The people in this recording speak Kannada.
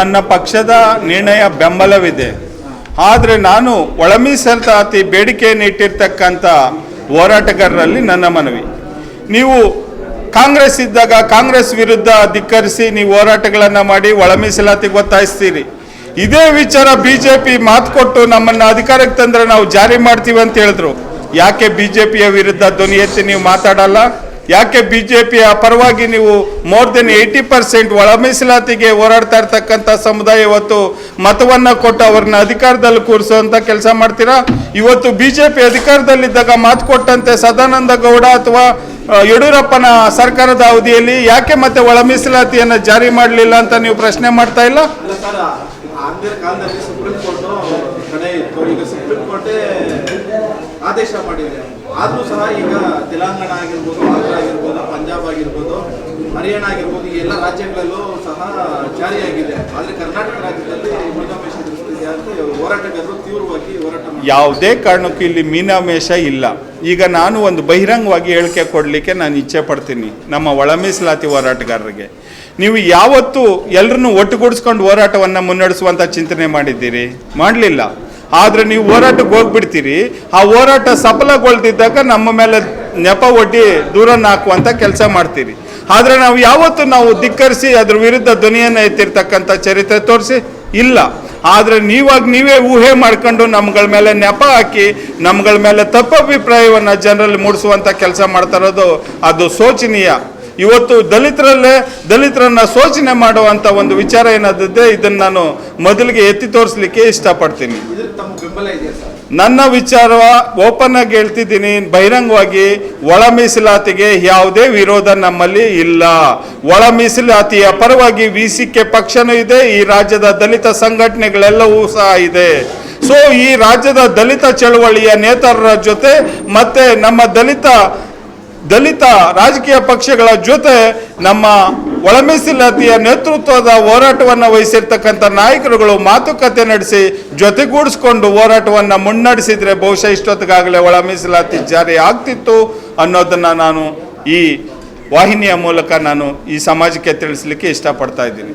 ನನ್ನ ಪಕ್ಷದ ನಿರ್ಣಯ ಬೆಂಬಲವಿದೆ. ಆದರೆ ನಾನು ಒಳ ಮೀಸಲಾತಿ ಬೇಡಿಕೆಯನ್ನು ಇಟ್ಟಿರ್ತಕ್ಕಂಥ ಹೋರಾಟಗಾರರಲ್ಲಿ ನನ್ನ ಮನವಿ. ನೀವು ಕಾಂಗ್ರೆಸ್ ಇದ್ದಾಗ ಕಾಂಗ್ರೆಸ್ ವಿರುದ್ಧ ಧಿಕ್ಕರಿಸಿ ನೀವು ಹೋರಾಟಗಳನ್ನು ಮಾಡಿ ಒಳಮೀಸಲಾತಿ ಒತ್ತಾಯಿಸ್ತೀರಿ. ಇದೇ ವಿಚಾರ ಬಿ ಜೆ ಪಿ ಮಾತು ಕೊಟ್ಟು ನಮ್ಮನ್ನು ಅಧಿಕಾರಕ್ಕೆ ತಂದರೆ ನಾವು ಜಾರಿ ಮಾಡ್ತೀವಿ ಅಂತ ಹೇಳಿದ್ರು. ಯಾಕೆ ಬಿ ಜೆ ಪಿಯ ವಿರುದ್ಧ ಧ್ವನಿ ಎತ್ತಿ ನೀವು ಮಾತಾಡಲ್ಲ? ಯಾಕೆ ಬಿ ಜೆ ಪಿಯ ಪರವಾಗಿ ನೀವು ಮೋರ್ ದೆನ್ ಏಯ್ಟಿ ಪರ್ಸೆಂಟ್ ಒಳ ಮೀಸಲಾತಿಗೆ ಹೋರಾಡ್ತಾ ಇರ್ತಕ್ಕಂಥ ಸಮುದಾಯ ಇವತ್ತು ಮತವನ್ನ ಕೊಟ್ಟು ಅವ್ರನ್ನ ಅಧಿಕಾರದಲ್ಲಿ ಕೂರಿಸುವಂತ ಕೆಲಸ ಮಾಡ್ತೀರಾ? ಇವತ್ತು ಬಿ ಜೆ ಪಿ ಅಧಿಕಾರದಲ್ಲಿದ್ದಾಗ ಮಾತು ಕೊಟ್ಟಂತೆ ಸದಾನಂದ ಗೌಡ ಅಥವಾ ಯಡಿಯೂರಪ್ಪನ ಸರ್ಕಾರದ ಅವಧಿಯಲ್ಲಿ ಯಾಕೆ ಮತ್ತೆ ಒಳ ಮೀಸಲಾತಿಯನ್ನು ಜಾರಿ ಮಾಡಲಿಲ್ಲ ಅಂತ ನೀವು ಪ್ರಶ್ನೆ ಮಾಡ್ತಾ ಇಲ್ಲ? ಸರ್ ಕಾಲದಲ್ಲಿ ಸುಪ್ರೀಂ ಕೋರ್ಟ್ ಕಡೆ ಇತ್ತು. ಈಗ ಸುಪ್ರೀಂ ಕೋರ್ಟೇ ಆದೇಶ ಮಾಡಿದೆ. ಆದರೂ ಸಹ ಈಗ ತೆಲಂಗಾಣ ಆಗಿರ್ಬೋದು, ಆಂಧ್ರ ಆಗಿರ್ಬೋದು, ಪಂಜಾಬ್ ಆಗಿರ್ಬೋದು, ಹರಿಯಾಣ ಆಗಿರ್ಬೋದು ಎಲ್ಲ ರಾಜ್ಯಗಳಲ್ಲೂ ಸಹ ಜಾರಿಯಾಗಿದೆ. ಆದರೆ ಕರ್ನಾಟಕ ರಾಜ್ಯದಲ್ಲಿ ಮೀನಾಮೇಷ ಇದೆ ಅಂತ ಹೋರಾಟಗಾರರು ತೀವ್ರವಾಗಿ ಹೋರಾಟ ಮಾಡ್ತಾರೆ. ಯಾವುದೇ ಕಾರಣಕ್ಕೂ ಇಲ್ಲಿ ಮೀನಾಮೇಷ ಇಲ್ಲ. ಈಗ ನಾನು ಒಂದು ಬಹಿರಂಗವಾಗಿ ಹೇಳಿಕೆ ಕೊಡಲಿಕ್ಕೆ ನಾನು ಇಚ್ಛೆ ಪಡ್ತೀನಿ ನಮ್ಮ ಒಳ ಮೀಸಲಾತಿ ಹೋರಾಟಗಾರರಿಗೆ. ನೀವು ಯಾವತ್ತು ಎಲ್ಲರನ್ನು ಒಟ್ಟುಗೂಡಿಸ್ಕೊಂಡು ಹೋರಾಟವನ್ನು ಮುನ್ನಡೆಸುವಂಥ ಚಿಂತನೆ ಮಾಡಿದ್ದೀರಿ? ಮಾಡಲಿಲ್ಲ. ಆದರೆ ನೀವು ಹೋರಾಟಕ್ಕೆ ಹೋಗ್ಬಿಡ್ತೀರಿ. ಆ ಹೋರಾಟ ಸಫಲಗೊಳ್ದಿದ್ದಾಗ ನಮ್ಮ ಮೇಲೆ ನೆಪ ಒಡ್ಡಿ ದೂರನ್ನು ಹಾಕುವಂಥ ಕೆಲಸ ಮಾಡ್ತೀರಿ. ಆದರೆ ನಾವು ಯಾವತ್ತು ನಾವು ಧಿಕ್ಕರಿಸಿ ಅದ್ರ ವಿರುದ್ಧ ಧ್ವನಿಯನ್ನು ಎತ್ತಿರ್ತಕ್ಕಂಥ ಚರಿತ್ರೆ ತೋರಿಸಿ ಇಲ್ಲ. ಆದರೆ ನೀವಾಗ ನೀವೇ ಊಹೆ ಮಾಡ್ಕೊಂಡು ನಮ್ಗಳ ಮೇಲೆ ನೆಪ ಹಾಕಿ ನಮ್ಗಳ ಮೇಲೆ ತಪ್ಪಭಿಪ್ರಾಯವನ್ನು ಜನರಲ್ಲಿ ಮೂಡಿಸುವಂಥ ಕೆಲಸ ಮಾಡ್ತಾ ಇರೋದು ಅದು ಶೋಚನೀಯ. ಇವತ್ತು ದಲಿತರಲ್ಲೇ ದಲಿತರನ್ನ ಶೋಚನೆ ಮಾಡುವಂಥ ಒಂದು ವಿಚಾರ ಏನಾದಿದೆ ಇದನ್ನು ನಾನು ಮೊದಲಿಗೆ ಎತ್ತಿ ತೋರಿಸಲಿಕ್ಕೆ ಇಷ್ಟಪಡ್ತೀನಿ. ನನ್ನ ವಿಚಾರ ಓಪನ್ ಆಗಿ ಹೇಳ್ತಿದ್ದೀನಿ, ಬಹಿರಂಗವಾಗಿ ಒಳ ಮೀಸಲಾತಿಗೆ ಯಾವುದೇ ವಿರೋಧ ನಮ್ಮಲ್ಲಿ ಇಲ್ಲ. ಒಳ ಮೀಸಲಾತಿಯ ಪರವಾಗಿ ವಿ ಸಿ ಕೆ ಪಕ್ಷನೂ ಇದೆ, ಈ ರಾಜ್ಯದ ದಲಿತ ಸಂಘಟನೆಗಳೆಲ್ಲವೂ ಸಹ ಇದೆ. ಸೊ ಈ ರಾಜ್ಯದ ದಲಿತ ಚಳವಳಿಯ ನೇತಾರರ ಜೊತೆ ಮತ್ತೆ ನಮ್ಮ ದಲಿತ ದಲಿತ ರಾಜಕೀಯ ಪಕ್ಷಗಳ ಜೊತೆ ನಮ್ಮ ಒಳಮೀಸಲಾತಿಯ ನೇತೃತ್ವದ ಹೋರಾಟವನ್ನು ವಹಿಸಿರ್ತಕ್ಕಂಥ ನಾಯಕರುಗಳು ಮಾತುಕತೆ ನಡೆಸಿ ಜೊತೆಗೂಡಿಸ್ಕೊಂಡು ಹೋರಾಟವನ್ನು ಮುನ್ನಡೆಸಿದರೆ ಬಹುಶಃ ಇಷ್ಟೊತ್ತಿಗಾಗಲೇ ಒಳ ಮೀಸಲಾತಿ ಜಾರಿ ಆಗ್ತಿತ್ತು ಅನ್ನೋದನ್ನು ನಾನು ಈ ವಾಹಿನಿಯ ಮೂಲಕ ನಾನು ಈ ಸಮಾಜಕ್ಕೆ ತಿಳಿಸ್ಲಿಕ್ಕೆ ಇಷ್ಟಪಡ್ತಾ ಇದ್ದೀನಿ.